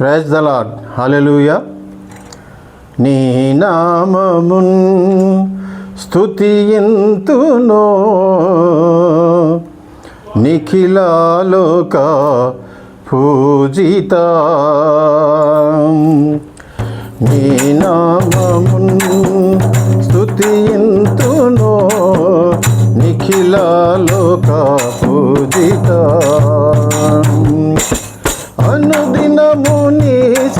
Praise the lord హల్లెలూయా నీ నామమున్ స్తుతియంతునో. నిఖిలాలోక పూజిత. నీ నామమున్ స్తుతియంతునో. నిఖిలాలోక పూజిత. అనుదినము నీ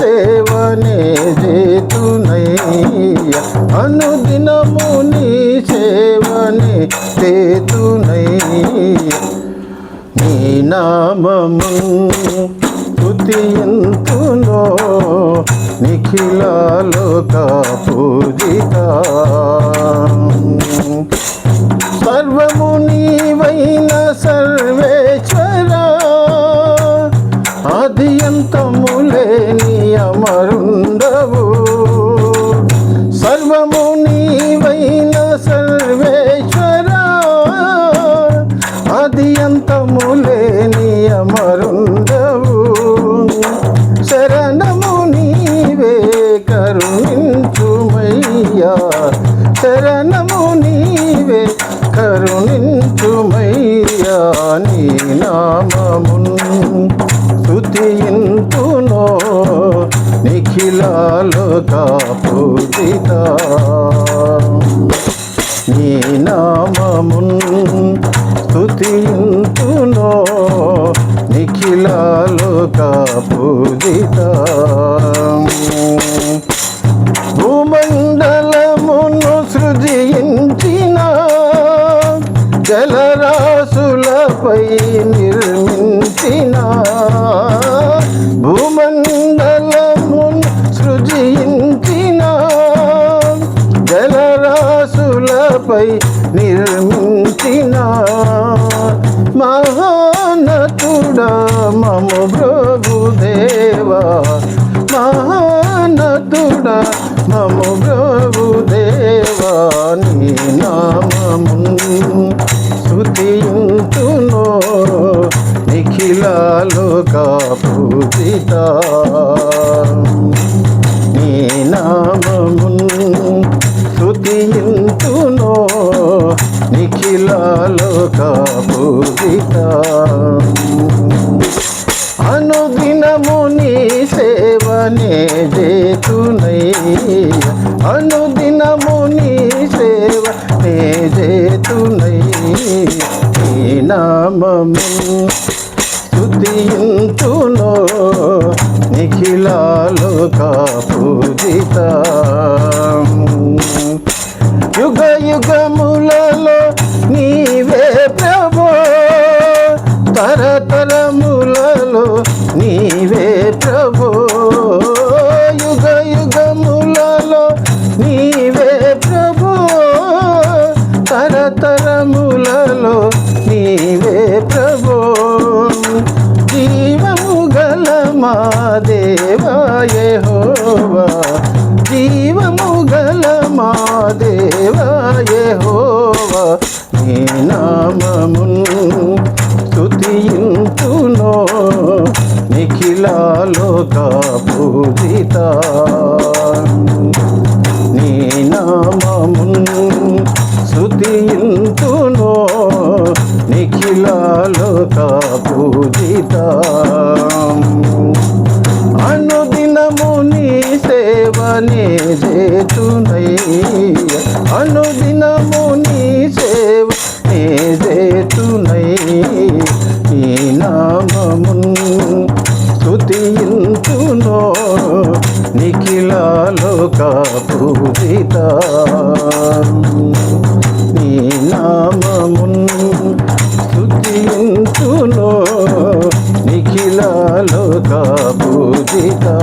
సేవనే చేతునయ్య. అనుదినము నీ సేవనే చేతునయ్యా. నీ నామము స్తుతియంతునో నిఖిలాలోక పూజిత సర్వము నీవైన సర్వేశ్వరా. ఆది అంతములేని సర్వము నీవైన సర్వేశ్వర. అది అంతము లేని అమరుండవు. శరణము నీవే కరుణించుమయ్యా. శరణము నీవే కరుణించుమయ్యా. నీ నామమున్ స్తుతింతునో నిఖిలాలోక నీ నామమున్ స్తుతింతునో నిఖిలాలోక భూమండలమును సృజించిన నిర్మించిన మహానతుడా మము ప్రభుదేవా మహానతుడా మము ప్రభుదేవా నీ నామమున్ స్తుతింతునో నిఖిలాలోక పూజిత. సేవనే చేతునయ్య. అనుదినము నీ సేవ నే చేతునయ్య. నీ నామము స్తుతింతునో నిఖిలాలోక పూజిత యుగ యుగము యహోవా నీ నామమున్ స్తుతియింతునో నిఖిలాలోక పూజిత నీ నామమున్ స్తుతియిన్ చేతునై ఈ నామమున్ స్తుతియింతునో నిఖిలాలోక పూజిత నామమున్ స్తుతియింతునో నిఖిలాలోక పూజితా